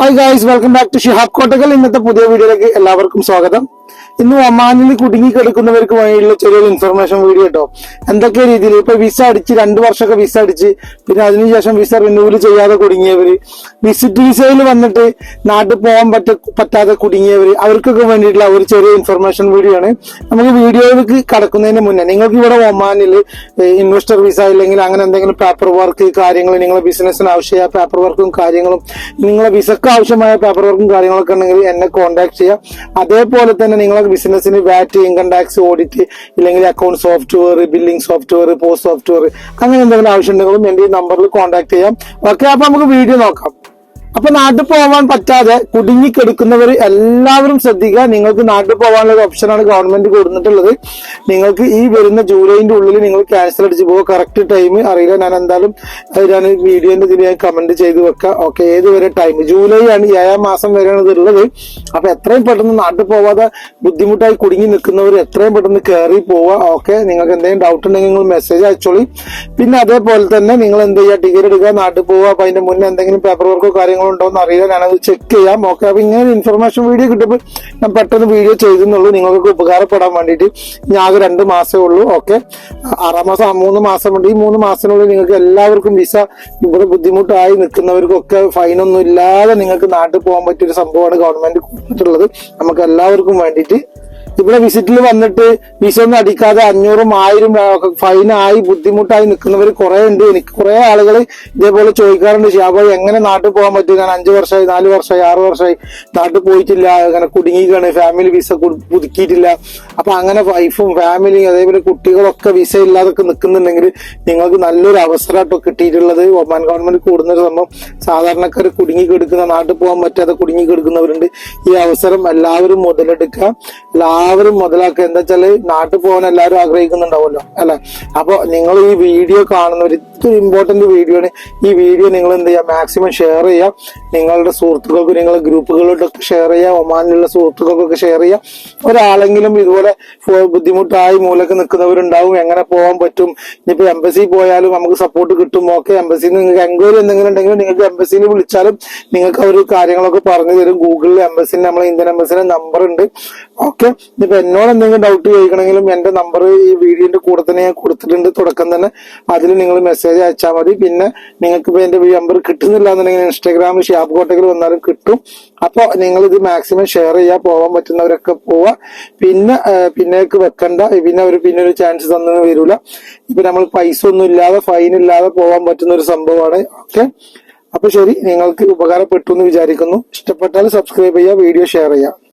Hi guys welcome back to Shihab കോട്ടകൾ ഇന്നത്തെ പുതിയ വീഡിയോയിലേക്ക് എല്ലാവർക്കും സ്വാഗതം. ഇന്ന് ഒമാനിൽ കുടുങ്ങി കിടക്കുന്നവർക്ക് വേണ്ടിയുള്ള ചെറിയൊരു ഇൻഫർമേഷൻ വീഡിയോ കേട്ടോ എന്തൊക്കെ രീതിയിൽ? ഇപ്പൊ വിസ അടിച്ച് രണ്ട് വർഷമൊക്കെ വിസ അടിച്ച് പിന്നെ അതിനുശേഷം വിസ റിന്യൂവൽ ചെയ്യാതെ കുടുങ്ങിയവര്. വിസിറ്റ് വിസയിൽ വന്നിട്ട് നാട്ടിൽ പോകാൻ പറ്റ പറ്റാതെ കുടുങ്ങിയവര്. അവർക്കൊക്കെ വേണ്ടിയിട്ടുള്ള ഒരു ചെറിയ ഇൻഫർമേഷൻ വീഡിയോ ആണ്. നമുക്ക് വീഡിയോയിലേക്ക് കടക്കുന്നതിന് മുന്നേ നിങ്ങൾക്ക് ഇവിടെ ഒമാനിൽ ഇൻവെസ്റ്റർ വിസ ഇല്ലെങ്കിൽ അങ്ങനെ എന്തെങ്കിലും പേപ്പർ വർക്ക് കാര്യങ്ങൾ നിങ്ങളെ ബിസിനസ്സിന് ആവശ്യമായ പേപ്പർ വർക്കും കാര്യങ്ങളും നിങ്ങളെ വിസക്ക് ആവശ്യമായ പേപ്പർ വർക്കും കാര്യങ്ങളൊക്കെ ഉണ്ടെങ്കിൽ എന്നെ കോൺടാക്ട് ചെയ്യാം അതേപോലെ തന്നെ നിങ്ങളെ ബിസിനസ്സിന് വാറ്റ് ഇൻകം ടാക്സ് ഓഡിറ്റ് ഇല്ലെങ്കിൽ account software billing software post software അങ്ങനെ എന്തെങ്കിലും ആവശ്യമുണ്ടെങ്കിലും എന്റെ ഈ നമ്പറിൽ കോൺടാക്ട് ചെയ്യാം. ഓക്കെ അപ്പൊ നമുക്ക് വീഡിയോ നോക്കാം. അപ്പൊ നാട്ടിൽ പോവാൻ പറ്റാതെ കുടുങ്ങിക്കെടുക്കുന്നവർ എല്ലാവരും ശ്രദ്ധിക്കുക. നിങ്ങൾക്ക് നാട്ടിൽ പോകാനുള്ള ഒരു ഓപ്ഷനാണ് ഗവൺമെന്റ് കൊടുത്തിട്ടുള്ളത്. നിങ്ങൾക്ക് ഈ വരുന്ന ജൂലൈന്റെ ഉള്ളിൽ നിങ്ങൾ ക്യാൻസൽ അടിച്ച് പോകുക കറക്റ്റ് ടൈം അറിയില്ല. ഞാൻ എന്തായാലും ഞാൻ വീഡിയോന്റെ ഇതിൽ ഞാൻ കമന്റ് ചെയ്ത് വെക്കാം ഓക്കെ ഏത് വരെ ടൈം ജൂലൈ ആണ്. ഏഴാം മാസം വരെയാണ് ഇത് ഉള്ളത്. അപ്പൊ എത്രയും പെട്ടെന്ന് നാട്ടിൽ പോവാതെ ബുദ്ധിമുട്ടായി കുടുങ്ങി നിൽക്കുന്നവർ എത്രയും പെട്ടെന്ന് കയറി പോവുക. ഓക്കെ നിങ്ങൾക്ക് എന്തെങ്കിലും ഡൗട്ട് ഉണ്ടെങ്കിൽ നിങ്ങൾ മെസ്സേജ് അയച്ചോളി. പിന്നെ അതേപോലെ തന്നെ നിങ്ങൾ എന്ത് ചെയ്യുക? ടിക്കറ്റ് എടുക്കുക നാട്ടിൽ പോവുക. അപ്പൊ അതിന്റെ മുന്നേ എന്തെങ്കിലും പേപ്പർ വർക്കോ കാര്യങ്ങളോ ഉണ്ടോ എന്ന് അറിയില്ല. ഞാനത് ചെക്ക് ചെയ്യാം. ഓക്കെ അപ്പൊ ഇങ്ങനെ ഇൻഫർമേഷൻ വീഡിയോ കിട്ടുമ്പോൾ ഞാൻ പെട്ടെന്ന് വീഡിയോ ചെയ്തെന്നുള്ളൂ. നിങ്ങൾക്ക് ഉപകാരപ്പെടാൻ വേണ്ടിയിട്ട്. ഞാൻ രണ്ട് മാസമേ ഉള്ളൂ ഓക്കെ ആറാം മാസം മൂന്ന് മാസമുണ്ട് ഈ മൂന്ന് മാസത്തിനുള്ളിൽ നിങ്ങൾക്ക് എല്ലാവർക്കും വിസ ഇവിടെ ബുദ്ധിമുട്ടായി നിൽക്കുന്നവർക്കൊക്കെ ഫൈനൊന്നും ഇല്ലാതെ നിങ്ങൾക്ക് നാട്ടിൽ പോകാൻ പറ്റിയ ഒരു സംഭവമാണ് ഗവൺമെന്റ് കൊടുത്തിട്ടുള്ളത് നമുക്ക് എല്ലാവർക്കും വേണ്ടിയിട്ട് ഇവിടെ വിസിറ്റിൽ വന്നിട്ട് വിസ ഒന്നും അടിക്കാതെ അഞ്ഞൂറും ആയിരം ഫൈനായി ബുദ്ധിമുട്ടായി നിൽക്കുന്നവർ കുറെ ഉണ്ട്. എനിക്ക് കുറെ ആളുകൾ ഇതേപോലെ ചോദിക്കാറുണ്ട്. ഷാബോ എങ്ങനെ നാട്ടിൽ പോകാൻ പറ്റും? ഞാൻ അഞ്ചു വർഷമായി നാല് വർഷമായി ആറു വർഷമായി നാട്ടിൽ പോയിട്ടില്ല. അങ്ങനെ കുടുങ്ങിക്കാണ് ഫാമിലി വിസ പുതുക്കിയിട്ടില്ല. അപ്പൊ അങ്ങനെ വൈഫും ഫാമിലിയും അതേപോലെ കുട്ടികളൊക്കെ വിസ ഇല്ലാതൊക്കെ നിൽക്കുന്നുണ്ടെങ്കിൽ നിങ്ങൾക്ക് നല്ലൊരു അവസരമായിട്ടോ കിട്ടിയിട്ടുള്ളത്. ഒമാൻ ഗവൺമെന്റ് കൂടുന്ന ഒരു സംഭവം. സാധാരണക്കാർ കുടുങ്ങി കിടക്കുന്ന നാട്ടിൽ പോകാൻ പറ്റാതെ കുടുങ്ങി കിടക്കുന്നവരുണ്ട് ഈ അവസരം എല്ലാവരും മുതലെടുക്കുക. എല്ലാവരും മുതലാക്കുക. എന്താ വെച്ചാൽ നാട്ടിൽ പോകാൻ എല്ലാവരും ആഗ്രഹിക്കുന്നുണ്ടാവുമല്ലോ അല്ലെ? അപ്പൊ നിങ്ങൾ ഈ വീഡിയോ കാണുന്ന ഒരു ഇതൊരു ഇമ്പോർട്ടന്റ് വീഡിയോ ആണ് ഈ വീഡിയോ നിങ്ങൾ എന്ത് ചെയ്യുക? മാക്സിമം ഷെയർ ചെയ്യുക. നിങ്ങളുടെ സുഹൃത്തുക്കൾക്ക് നിങ്ങളുടെ ഗ്രൂപ്പുകളിലൊക്കെ ഷെയർ ചെയ്യുക. ഒമാനിലുള്ള സുഹൃത്തുക്കൾക്കൊക്കെ ഷെയർ ചെയ്യുക. ഒരാളെങ്കിലും ഇതുപോലെ ബുദ്ധിമുട്ടായി മൂലക്ക് നിൽക്കുന്നവരുണ്ടാവും. എങ്ങനെ പോകാൻ പറ്റും? ഇനിയിപ്പോ എംബസി പോയാലും നമുക്ക് സപ്പോർട്ട് കിട്ടും. ഓക്കെ എംബസിയിൽ നിങ്ങൾക്ക് എൻക്വയറി എന്തെങ്കിലും ഉണ്ടെങ്കിൽ നിങ്ങൾക്ക് എംബസിയിൽ വിളിച്ചാലും നിങ്ങൾക്ക് അവർ കാര്യങ്ങളൊക്കെ പറഞ്ഞു തരും. ഗൂഗിളിൽ എംബസിന്റെ നമ്മളെ ഇന്ത്യൻ എംബസിന്റെ നമ്പർ ഉണ്ട്. ഓക്കെ ഇനിയിപ്പോ എന്നോട് എന്തെങ്കിലും ഡൗട്ട് ചോദിക്കണമെങ്കിലും എന്റെ നമ്പർ ഈ വീഡിയോന്റെ കൂടെ തന്നെ ഞാൻ കൊടുത്തിട്ടുണ്ട്. തുടക്കം തന്നെ അതിൽ നിങ്ങൾ മെസ്സേജ് അയച്ചാൽ മതി. പിന്നെ നിങ്ങൾക്ക് ഇപ്പൊ എന്റെ നമ്പർ കിട്ടുന്നില്ല എന്നുണ്ടെങ്കിൽ ഇൻസ്റ്റാഗ്രാമിൽ ഷാപ്പ് കോട്ടകൾ വന്നാലും കിട്ടും. അപ്പൊ നിങ്ങൾ ഇത് മാക്സിമം ഷെയർ ചെയ്യാൻ പോവാൻ പറ്റുന്നവരൊക്കെ പോവാ. പിന്നെ പിന്നേക്ക് വെക്കണ്ട. പിന്നെ ഒരു പിന്നെ ഒരു ചാൻസ് തന്നു വരില്ല ഇപ്പൊ നമ്മൾ പൈസ ഒന്നും ഇല്ലാതെ ഫൈൻ ഇല്ലാതെ പോവാൻ പറ്റുന്ന ഒരു സംഭവമാണ്. ഓക്കെ? അപ്പൊ ശരി നിങ്ങൾക്ക് ഉപകാരപ്പെട്ടു എന്ന് വിചാരിക്കുന്നു. ഇഷ്ടപ്പെട്ടാൽ സബ്സ്ക്രൈബ് ചെയ്യുക വീഡിയോ ഷെയർ ചെയ്യുക.